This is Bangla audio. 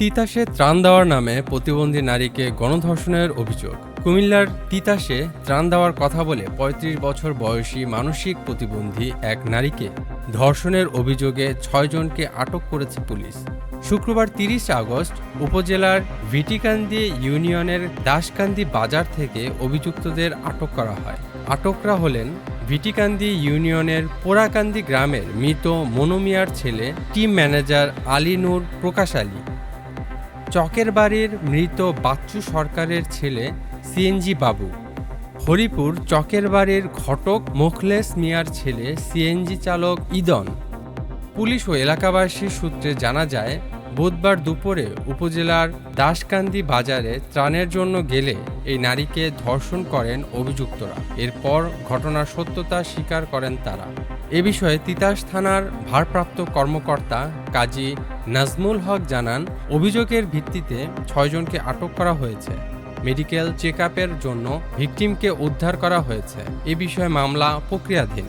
তিতাসে ত্রাণ দেওয়ার নামে প্রতিবন্ধী নারীকে গণধর্ষণের অভিযোগ। কুমিল্লার তিতাসে ত্রাণ দেওয়ার কথা বলে ৩৫ বছর বয়সী মানসিক প্রতিবন্ধী এক নারীকে ধর্ষণের অভিযোগে ছয়জনকে আটক করেছে পুলিশ। শুক্রবার তিরিশ আগস্ট উপজেলার ভিটিকান্দি ইউনিয়নের দাসকান্দি বাজার থেকে অভিযুক্তদের আটক করা হয়। আটকরা হলেন ভিটিকান্দি ইউনিয়নের পোড়াকান্দি গ্রামের মৃত মনোমিয়ার ছেলে, টিম ম্যানেজার আলী নূর প্রকাশ আলী। চকের বাড়ির মৃত বাচ্চু সরকারের ছেলে সিএনজি বাবু। হরিপুর চকের বাড়ির ঘটক মোখলেস মিয়ার ছেলে সিএনজি চালক ইদন। পুলিশ ও এলাকাবাসীর সূত্রে জানা যায় বুধবার দুপুরে উপজেলার দাসকান্দি বাজারে ত্রাণের জন্য গেলে এই নারীকে ধর্ষণ করেন অভিযুক্তরা। এরপর ঘটনার সত্যতা স্বীকার করেন তারা। এ বিষয়ে তিতাস থানার ভারপ্রাপ্ত কর্মকর্তা কাজী নাজমুল হক জানান, অভিযোগের ভিত্তিতে ছয়জনকে আটক করা হয়েছে। মেডিকেল চেক জন্য ভিকটিমকে উদ্ধার করা হয়েছে। এ বিষয়ে মামলা প্রক্রিয়াধীন।